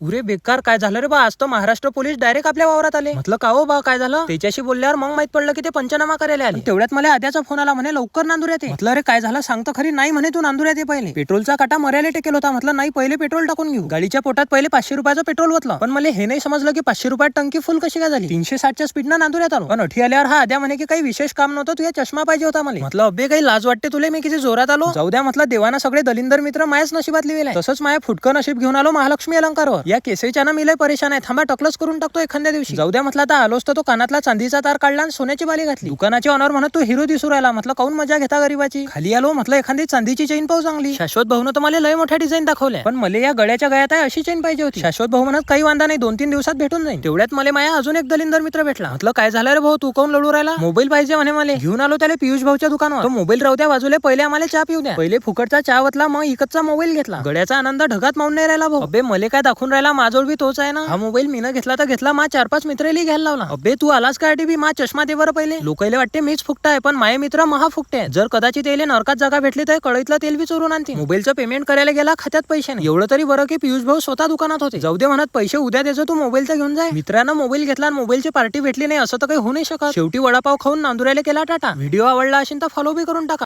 उरे बेकार काय झालं रे बा? आज तर महाराष्ट्र पोलीस डायरेक्ट आपल्या वावरात आले. म्हटलं का हो बा काय झालं? त्याच्याशी बोलल्यावर मग माहीत पडलं की ते पंचनामा करायला आले. तेवढ्यात मला आद्याचा फोन आला म्हणे लवकर नांदुऱ्यात म्हटलं रे काय झालं? सांगतो खरी नाही म्हणे तू नांदुऱ्यात ये पहिले. पेट्रोलचा काटा मर्याला टेकेल होता. म्हटलं नाही पहिले पेट्रोल टाकून घेऊ. गाडीच्या पोटात पहिले पाचशे रुपयाचं पेट्रोल होतलं पण मला हे नाही समजलं की पाचशे रुपयात टंकी फुल कशी काय झाली? तीनशे साठच्या स्पीडनं नांदुऱ्यात आलो पण अठी आल्यावर हा आद्या म्हणे की काही विशेष काम नव्हतं तुझ्या चष्मा पाहिजे होता मला. म्हटलं अबे काही लाज वाटते तुले? मी किती जोरात आलो. जाऊ द्या म्हटलं देवाना सगळे दलिंदर मित्र मायाच नशिबात लिहिलेला तसंच माया फुटकं नशीब घेऊन आलो महालक्ष्मी अलंकारवर. या केसेच्या ना मी लय परेशान आहे. थांबा टकलच करून टाकतो एखाद्या दिवशी. जाऊ द्या म्हटलं तर आलोच तर तो कानातला चांदीचा तार काढला आणि सोन्याची बाली घातली. दुकानाची ऑनर म्हणत तू हिरो दिसू राहिला. म्हटलं काऊन मजा घेता गरीबाची? खाली आलो म्हटलं एखादी चांदीची चेन पाहू चांगली. शाश्वत भाऊन तर मला लय मोठ्या डिझाईन दाखवल्या. पण मला या गळ्याच्या गळ्यात आहे अशी चेन पाहिजे होती. शाश्वत भाऊ म्हणत काही वांदा नाही दोन तीन दिवसात भेटून जाईल तेवढ्यात मला माया अजून एक दलिंदर मित्र भेटला. म्हटलं काय झालं रे भाऊ तू काऊन लढू राहिला? मोबाईल पाहिजे म्हणे मला. घेऊन आलो त्याला पियुष भाऊच्या दुकानावर. मोबाईल राहू द्या बाजूला पहिले आम्हाला चहा पिऊ द्या. पहिले फुकटचा चहा वतला मग इकतचा मोबाईल घेतला. गळ्याचा आनंद ढगात मावून नाही राहिला भाऊ. अबे मला काय दाखवून राहिला माझोळ बी तोच आहे ना. हा मोबाईल न घेतला तर घेतला. मा चार पाच मित्राली घ्यायला लावला. अबे तू आलास काय बी मा चष्मा दे बरं पहिले. लोकायले वाटते मीच फुकटा आहे पण माये मित्र महा फुकटे आहे जर कदाचित यायले नरकात जागा भेटली तर कळईतलं तेल बी चोरून आणते मोबाईलचं पेमेंट करायला गेला खात्यात पैसे नाही. एवढं तरी बरं की पियुष भाऊ स्वतः दुकानात होते. जाऊ दे म्हणत पैसे उद्या द्यायचं तू मोबाईलचा घेऊन जाय. मित्रांनो मोबाईल घेतला आणि मोबाईलची पार्टी भेटली नाही असं तर काही होऊ नाही शकत. शेवटी वडापाव खाऊन नांदुरायला केला टाटा. व्हिडिओ आवडला असेल तर फॉलो बी करून टाका.